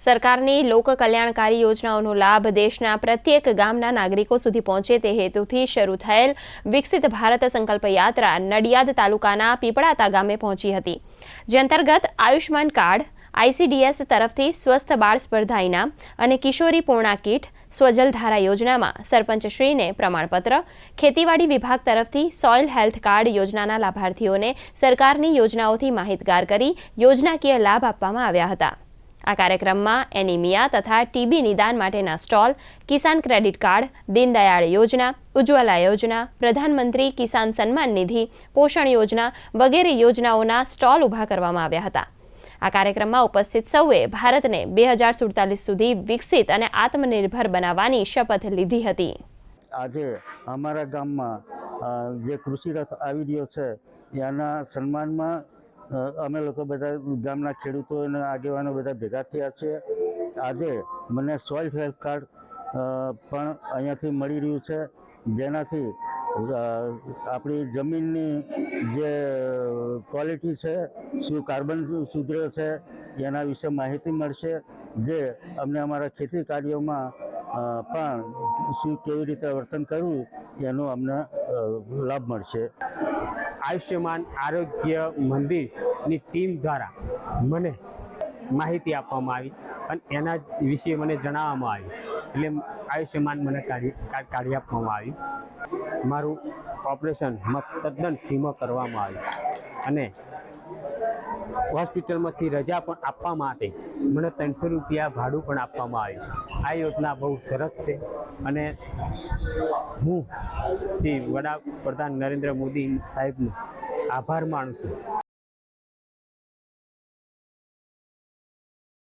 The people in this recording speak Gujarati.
સરકારની લોક કલ્યાણકારી યોજનાઓનો લાભ દેશના પ્રત્યેક ગામના નાગરિકો સુધી પહોંચે તે હેતુથી શરૂ થયેલ વિકસિત ભારત સંકલ્પ યાત્રા નડિયાદ તાલુકાના પીપળાતા ગામે પહોંચી હતી. જે અંતર્ગત આયુષ્માન કાર્ડ, આઈસીડીએસ તરફથી સ્વસ્થ બાળ સ્પર્ધા ઇનામ અને કિશોરી પૂર્ણા કીટ સ્વજલ ધારા યોજનામાં સરપંચશ્રીને પ્રમાણપત્ર, ખેતીવાડી વિભાગ તરફથી સોઇલ હેલ્થ કાર્ડ યોજનાના લાભાર્થીઓને સરકારની યોજનાઓથી માહિતગાર કરી યોજનાકીય લાભ આપવામાં આવ્યા હતા. આ કાર્યક્રમમાં એનિમિયા તથા ટીબી નિદાન માટેના stall, Kisan credit card, Deendayal યોજના, ઉજ્જવલા યોજના, પ્રધાનમંત્રી કિસાન સન્માન નિધિ, પોષણ યોજના વગેરે યોજનાઓના સ્ટોલ ઊભા કરવામાં આવ્યા હતા. આ કાર્યક્રમમાં ઉપસ્થિત સૌએ ભારતને બે હજાર સુડતાલીસ સુધી વિકસિત અને આત્મનિર્ભર બનાવવાની શપથ લીધી હતી. આજે અમારા ગામમાં જે કૃષિ રથ આવી રહ્યો છે એના સન્માનમાં અમે લોકો બધા ગામના ખેડૂતો અને આગેવાનો બધા ભેગા થયા છે. આજે મને સોઇલ હેલ્થ કાર્ડ પણ અહીંયાથી મળી રહ્યું છે. જેનાથી આપણી જમીનની જે ક્વોલિટી છે, શું કાર્બન સુધર્યો છે, એના વિશે માહિતી મળશે. જે અમને અમારા ખેતી કાર્યોમાં પણ શું કેવી રીતે વર્તન કરવું, એનો અમને લાભ મળશે. આયુષ્યમાન આરોગ્ય મંદિરની ટીમ દ્વારા મને માહિતી આપવામાં આવી અને એના વિશે મને જણાવવામાં આવ્યું એટલે આયુષ્યમાન મને કાઢી કાઢી આપવામાં આવ્યું મારું ઓપરેશન તદ્દન ફ્રીમાં કરવામાં આવ્યું. અને હોસ્પિટલમાંથી રજા પણ આપવા માટે મને ત્રણસો રૂપિયા ભાડું પણ આપવામાં આવ્યું. આ યોજના બહુ સરસ છે. અને હું શ્રી વડાપ્રધાન નરેન્દ્ર મોદી સાહેબનો આભાર માનું છું.